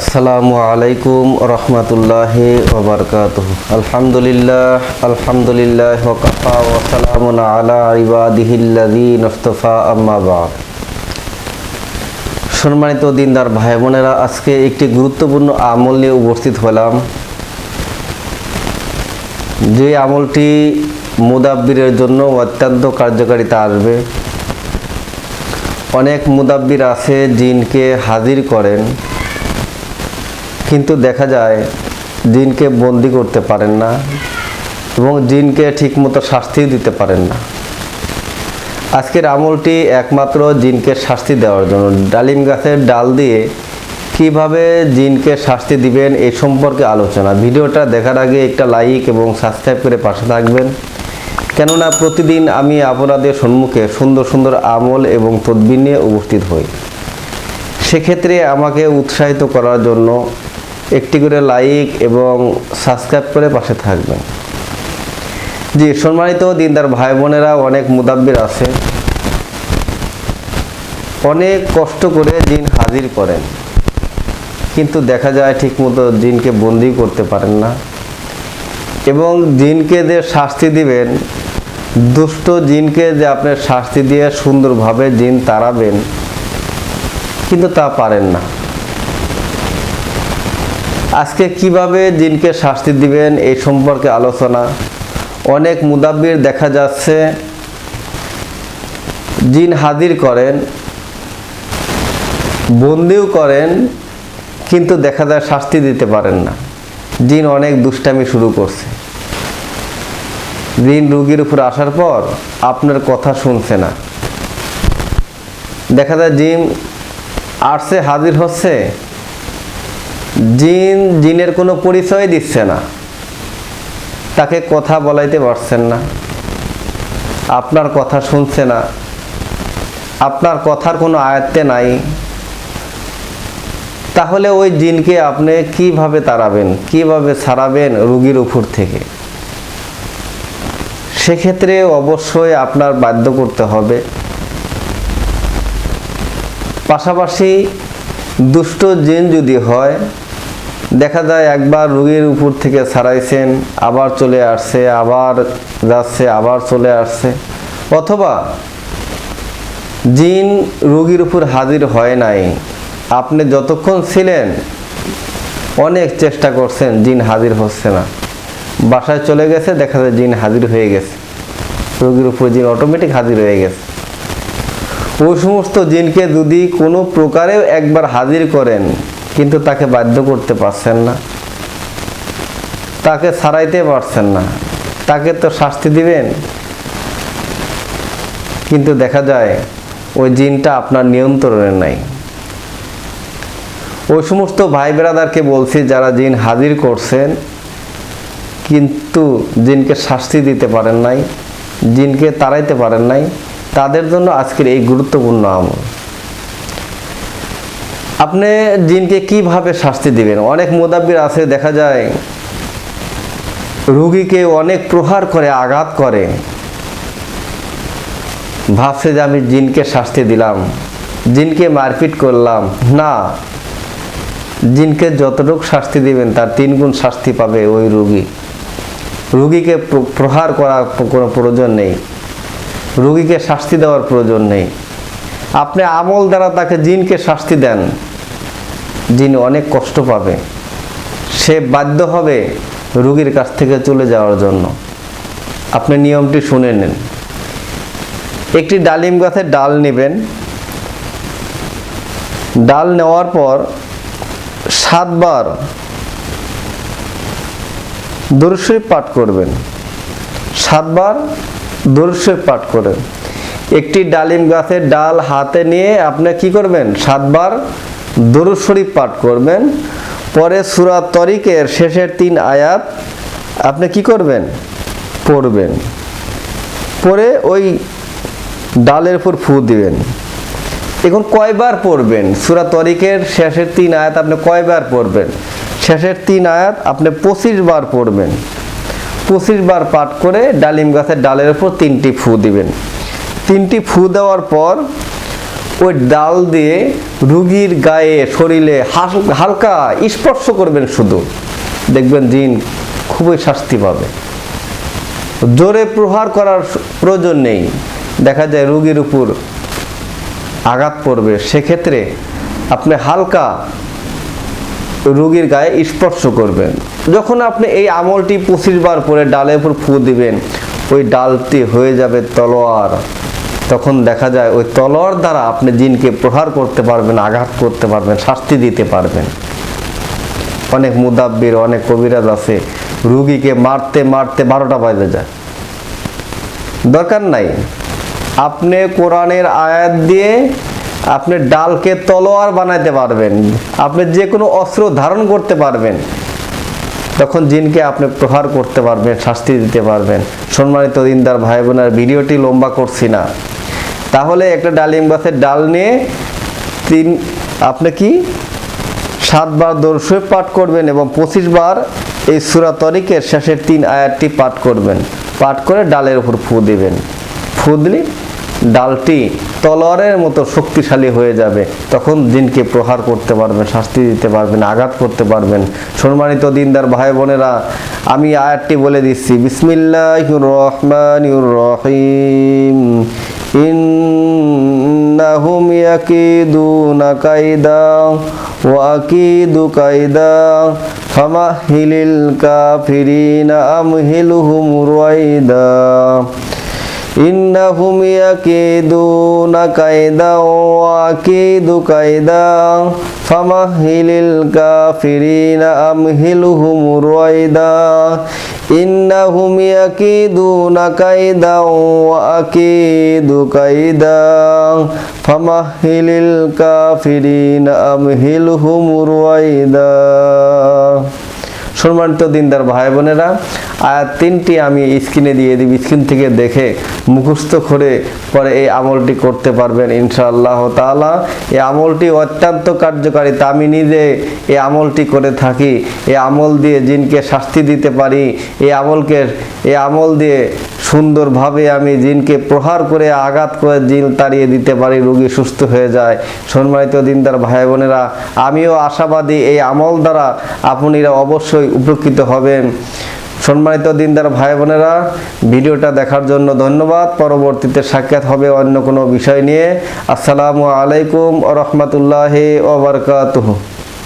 আসসালামু আলাইকুম রহমতুল্লাহ ওবরকাত আলহামদুলিল্লাহ আলহামদুলিল্লাহ ওকাফা ওসালামুন আলা ইবাদিহিল্লাদি নস্তফা আম্মাবাদ সম্মানিত দিনদার ভাই বোনেরা আজকে একটি গুরুত্বপূর্ণ আমল নিয়ে উপস্থিত হলাম। যে আমলটি মুদাব্বিরের জন্য অত্যন্ত কার্যকারিতা আসবে। অনেক মুদাব্বির আছে, জিনকে হাজির করেন। কিন্তু দেখা যায় জিনকে বন্দি করতে পারেন না এবং জিনকে ঠিকমতো শাস্তিও দিতে পারেন না। আজকের আমলটি একমাত্র জিনকে শাস্তি দেওয়ার জন্য। ডালিম গাছের ডাল দিয়ে কীভাবে জিনকে শাস্তি দিবেন এই সম্পর্কে আলোচনা। ভিডিওটা দেখার আগে একটা লাইক এবং সাবস্ক্রাইব করে পাশে থাকবেন। কেননা প্রতিদিন আমি আপনাদের সম্মুখে সুন্দর সুন্দর আমল এবং তদবির নিয়ে উপস্থিত হই। সেক্ষেত্রে আমাকে উৎসাহিত করার জন্য একটি করে লাইক এবং সাবস্ক্রাইব করে পাশে থাকবেন। জি, সম্মানিত দিনদার ভাই বোনেরা অনেক মুদাব্বির আছে। অনেক কষ্ট করে দিন হাজির করেন। কিন্তু দেখা যায় ঠিকমতো দিনকে বন্দি করতে পারেন না। এবং দিনকে যে শাস্তি দিবেন, দুষ্ট জিনকে যে আপনার শাস্তি দিয়ে সুন্দরভাবে জিন তাড়াবেন কিন্তু তা পারেন না। আজকে কীভাবে জিনকে শাস্তি দিবেন এই সম্পর্কে আলোচনা। অনেক মুদাব্বির দেখা যাচ্ছে, জিন হাজির করেন, বন্দিও করেন, কিন্তু দেখা যায় শাস্তি দিতে পারেন না। জিন অনেক দুষ্টামি শুরু করছে। জিন রুগীর উপর আসার পর আপনার কথা শুনছে না। দেখা যায় জিন আর্টসে হাজির হচ্ছে জিন, জিনের কোনো পরিচয় দিচ্ছে না। তাকে কথা বলাইতে পারছেন না। আপনার কথা শুনছে না। আপনার কথার কোনো আয়ত্তে নাই। তাহলে ওই জিনকে আপনি কীভাবে তাড়াবেন? কীভাবে ছাড়াবেন রুগীর উপর থেকে? সেক্ষেত্রে অবশ্যই আপনার বাধ্য করতে হবে। পাশাপাশি দুষ্ট জিন যদি হয় দেখা যায় একবার রুগীর উপর থেকে ছাড়াইছেন, আবার চলে আসছে, আবার যাচ্ছে, আবার চলে আসছে। অথবা জিন রুগীর উপর হাজির হয় নাই, আপনি যতক্ষণ ছিলেন, অনেক চেষ্টা করছেন, জিন হাজির হচ্ছে না। বাসায় চলে গেছে, দেখা যায় জিন হাজির হয়ে গেছে। রোগীর উপর জিন অটোমেটিক হাজির হয়ে গেছে। ওই সমস্ত জিনকে যদি কোনো প্রকারেও একবার হাজির করেন কিন্তু তাকে বাধ্য করতে পারছেন না। তাকে ছাড়াইতে পারছেন না। তাকে তো শাস্তি দিবেন। কিন্তু দেখা যায়, ওই জিনটা আপনার নিয়ন্ত্রণে নাই। ওই সমস্ত ভাই বেরাদারকে বলছি, যারা জিন হাজির করছেন, কিন্তু জিনকে শাস্তি দিতে পারেন নাই, জিনকে তাড়াইতে পারেন নাই, তাদের জন্য আজকের এই গুরুত্বপূর্ণ আমল। আপনি জিনকে কীভাবে শাস্তি দিবেন? অনেক মোদাব্বির আছে, দেখা যায়, রুগীকে অনেক প্রহার করে, আঘাত করে। ভাবছে যে আমি জিনকে শাস্তি দিলাম, জিনকে মারপিট করলাম। না, জিনকে যতটুকু শাস্তি দিবেন, তার তিন গুণ শাস্তি পাবে ওই রুগী। রুগীকে প্রহার করার কোনো প্রয়োজন নেই। রুগীকে শাস্তি দেওয়ার প্রয়োজন নেই। আপনি আমল দ্বারা তাকে জিনকে শাস্তি দেন। জিন অনেক কষ্ট পাবে। সে বাধ্য হবে রুগীর কাছ থেকে চলে যাওয়ার জন্য। আপনি নিয়মটি শুনে নেন। একটি ডালিম গাছের ডাল নেবেন। ডাল নেওয়ার পর সাতবার দরশরীফ পাঠ করবেন। সাতবার দরশরীফ পাঠ করেন। একটি ডালিম গাছের ডাল হাতে নিয়ে আপনি কি করবেন? সাতবার দরুদ শরীফ পাঠ করবেন। পরে সুরা তরিকের শেষের তিন আয়াত আপনি কি করবেন? পড়বেন। পরে ওই ডালের উপর ফু দিবেন। এখন কয়বার পড়বেন? সুরা তরিকের শেষের তিন আয়াত আপনি কয়বার পড়বেন? শেষের তিন আয়াত আপনি পঁচিশ বার পড়বেন। পঁচিশ বার পাঠ করে ডালিম গাছের ডালের উপর তিনটি ফু দিবেন। তিনটি ফু দেওয়ার পর ওই ডাল দিয়ে রুগীর গায়ে শরীরে হাল- হালকা স্পর্শ করবেন শুধু। দেখবেন জিন খুবই শাস্তি পাবে। জোরে প্রহার করার প্রয়োজন নেই। দেখা যায় রুগীর উপর আঘাত পড়বে। সেক্ষেত্রে আপনি হালকা রুগীর গায়ে স্পর্শ করবেন। যখন আপনি এই আমলটি পঁচিশ বার পরে ডালের উপর ফু দিবেন, ওই ডালটি হয়ে যাবে তলোয়ার। তখন দেখা যায় ওই তলোয়ার দ্বারা আপনি জিনকে প্রহার করতে পারবেন, আঘাত করতে পারবেন, শাস্তি দিতে পারবেন। অনেক মুদাব্বির, অনেক কবিরাজ আছে, রুগীকে মারতে মারতে বারোটা বাজে যায়। দরকার নাই। আপনি কোরআনের আয়াত দিয়ে আপনি ডালকে তলোয়ার বানাইতে পারবেন, আপনি যে কোনো অস্ত্র ধারণ করতে পারবেন, তখন জিনকে আপনি প্রহার করতে পারবেন, শাস্তি দিতে পারবেন। সম্মানিত দিনদার ভাই বোনের ভিডিওটি লম্বা করছি না। তাহলে একটা ডালিম গাছের ডাল নিয়ে তিন, আপনি কি সাতবার দর্শই পাঠ করবেন এবং পঁচিশ বার এই সুরা তরিকের শেষের তিন আয়াতটি পাঠ করবেন। পাঠ করে ডালের উপর ফু দিবেন। ফু দিলে ডালটি তলোয়ারের মতো শক্তিশালী হয়ে যাবে। তখন দিনকে প্রহার করতে পারবেন, শাস্তি দিতে পারবেন, আঘাত করতে পারবেন। সম্মানিত দিনদার ভাই বোনেরা, আমি আয়াতটি বলে দিচ্ছি। বিসমিল্লাহ রহমান রহিম। ইন্নাহুম ইয়াকিদুনা কাইদা ওয়া আকিদু কাইদা ফামাহিলিল কাফিরিনা আমহিলহুম রুয়াইদা ইন্নাহুম ইয়াকিদুনা কাইদা ওয়া আকিদু কাইদা ফামাহিলিল কাফিরিনা আমহিলহুম রুয়াইদা إنهم يكيدون كيدا وأكيد كيدا فمهل الكافرين أمهلهم رويدا সম্মানিত দিনদার ভাই বোনেরা, আয়াত তিনটি আমি স্ক্রিনে দিয়ে দিই স্ক্রিন থেকে দেখে, মুখস্থ করে, পরে এই আমলটি করতে পারবেন ইনশাআল্লাহ তাআলা। এই আমলটি অত্যন্ত কার্যকারী, তা আমি নিজে এই আমলটি করে থাকি। এই আমল দিয়ে জিনকে শাস্তি দিতে পারি। এই আমলকে, এই আমল দিয়ে সুন্দরভাবে আমি জিনকে প্রহার করে, আঘাত করে জিন তাড়িয়ে দিতে পারি, রোগী সুস্থ হয়ে যায়। সম্মানিত দিনদার ভাই বোনেরা, আমিও আশাবাদী এই আমল দ্বারা আপনারা অবশ্যই উপকৃত হবেন। সম্মানিত দিনদার ভাই বোনেরা, ভিডিওটা দেখার জন্য ধন্যবাদ। পরবর্তীতে সাক্ষাৎ হবে অন্য কোনো বিষয় নিয়ে। আসসালামু আলাইকুম ও রহমতুল্লাহ ওবরকাতুহ